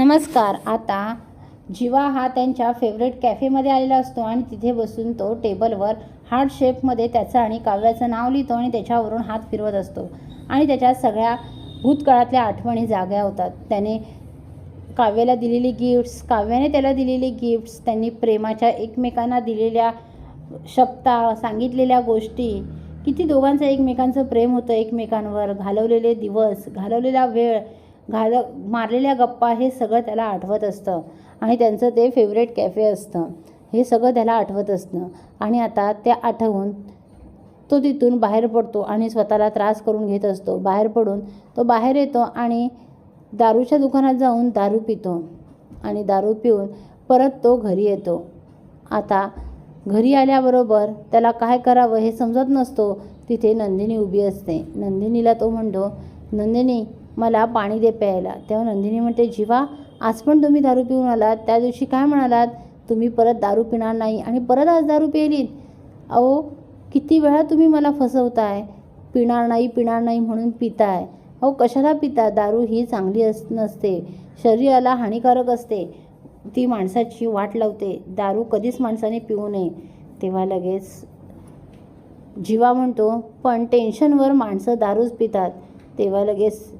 नमस्कार आता जिवा हा त्यांच्या फेवरेट कॅफेमध्ये आलेला असतो आणि तिथे बसून तो टेबलवर हार्ट शेपमध्ये त्याचं आणि काव्याचं नाव लिहितो आणि त्याच्यावरून हात फिरवत असतो. आणि त्याच्या सगळ्या भूतकाळातल्या आठवणी जाग्या होतात. त्याने काव्याला दिलेली गिफ्ट्स काव्याने त्याला दिलेली गिफ्ट्स त्यांनी प्रेमाच्या एकमेकांना दिलेल्या शब्दा सांगितलेल्या गोष्टी. किती दोघांचं एकमेकांचं प्रेम होतं एकमेकांवर. घालवलेले दिवस घालवलेला वेळ घाल मारलेल्या गप्पा हे सगळं त्याला आठवत असतं. आणि त्यांचं ते फेवरेट कॅफे असतं. हे सगळं त्याला आठवत असतं. आणि आता ते आठवून तो तिथून बाहेर पडतो आणि स्वतःला त्रास करून घेत असतो. बाहेर पडून तो बाहेर येतो आणि दारूच्या दुकानात जाऊन दारू पितो. आणि दारू पिऊन परत तो घरी येतो. आता घरी आल्याबरोबर त्याला काय करावं हे समजत नसतो. तिथे नंदिनी उभी असते. नंदिनीला तो म्हणतो नंदिनी मला पाणी दे प्यायला. तेव्हा नंदिनी म्हणते जीवा आज पण तुम्ही दारू पिऊन आलात. त्या दिवशी काय म्हणालात? तुम्ही परत दारू पिणार नाही आणि परत आज दारू प्यायलीत अहो किती वेळा तुम्ही मला फसवताय? पिणार नाही पिणार नाही म्हणून पिताय. अहो कशाला पिता? दारू ही चांगली अस नसते. शरीराला हानिकारक असते. ती माणसाची वाट लावते. दारू कधीच माणसाने पिऊ नये. तेव्हा लगेच जीवा म्हणतो पण टेन्शनवर माणसं दारूच पितात. तेव्हा लगेच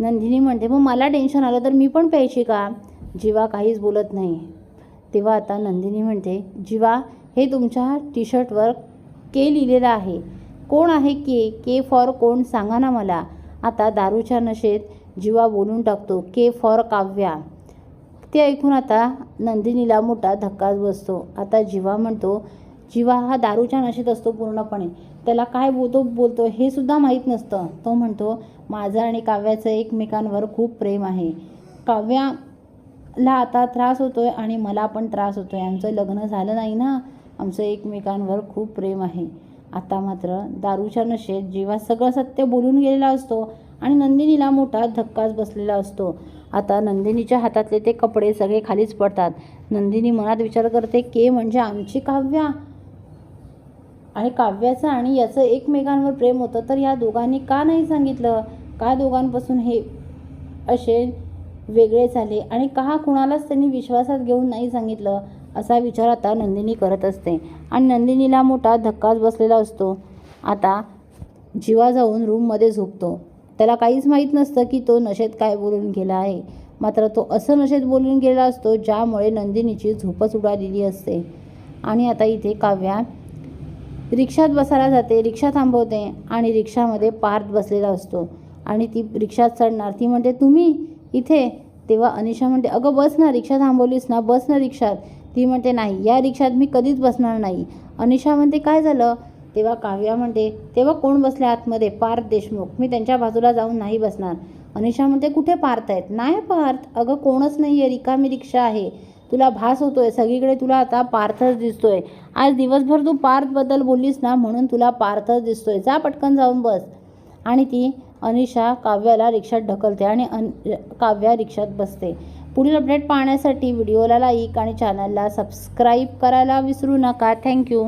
नंदिनी म्हणते मग मला टेन्शन आलं तर मी पण प्यायची का? जीवा काहीच बोलत नाही. तेव्हा आता नंदिनी म्हणते जीवा हे तुमच्या टी शर्टवर के लिहिलेलं आहे. कोण आहे के? के फॉर कोण? सांगा ना मला. आता दारूच्या नशेत जीवा बोलून टाकतो के फॉर काव्या. ते ऐकून आता नंदिनीला मोठा धक्काच बसतो. आता जीवा म्हणतो जीवा हा दारूच्या नशेत असतो पूर्णपणे. त्याला काय बोलतो बोलतो हे सुद्धा माहीत नसतं. तो म्हणतो माझं आणि काव्याचं एकमेकांवर खूप प्रेम आहे. काव्याला आता त्रास होतो आहे आणि मला पण त्रास होतो आहे आमचं लग्न झालं नाही ना? आमचं एकमेकांवर खूप प्रेम आहे. आता मात्र दारूच्या नशेत जेव्हा सगळं सत्य बोलून गेलेला असतो आणि नंदिनीला मोठा धक्काच बसलेला असतो. आता नंदिनीच्या हातातले ते कपडे सगळे खालीच पडतात. नंदिनी मनात विचार करते के म्हणजे आमची काव्या? आणि काव्याचं आणि याचं एकमेकांवर प्रेम होतं तर या दोघांनी का नाही सांगितलं? का दोघांपासून हे असे वेगळे झाले? आणि का कुणालाच त्यांनी विश्वासात घेऊन नाही सांगितलं? असा विचार आता नंदिनी करत असते. आणि नंदिनीला मोठा धक्काच बसलेला असतो. आता जीवा जाऊन रूममध्ये झोपतो. त्याला काहीच माहीत नसतं की तो नशेत काय बोलून गेला आहे. मात्र तो असं नशेत बोलून गेला असतो ज्यामुळे नंदिनीची झोपच उडालेली असते. आणि आता इथे काव्या रिक्षात बसायला जाते रिक्षा थांबवते आणि रिक्षामध्ये पार्थ बसलेला असतो. आणि ती रिक्षात चढणार. ती म्हणते तुम्ही इथे तेव्हा अनिशा म्हणते अगं बस ना रिक्षा थांबवलीस ना बस ना रिक्षात. ती म्हणते नाही या रिक्षात मी कधीच बसणार नाही. अनिशा म्हणते काय झालं? तेव्हा काव्या म्हणते तेव्हा कोण बसले आतमध्ये? पार्थ देशमुख मी त्यांच्या बाजूला जाऊन नाही बसणार. अनिशा म्हणते कुठे पार्थ आहेत? नाही पार्थ. अगं कोणच नाही आहे रिकामी रिक्षा आहे. तुला भास होतोय. सगळीकडे तुला आता पार्थच दिसतोय. आज दिवसभर तू पार्थबद्दल बोललीस ना म्हणून तुला पार्थच दिसतोय. जा पटकन जाऊन बस. आणि ती अनिशा काव्याला रिक्षात ढकलते आणि अन काव्या रिक्षात बसते. पुढील अपडेट पाहण्यासाठी व्हिडिओला लाईक आणि चॅनलला सबस्क्राईब करायला विसरू नका. थँक्यू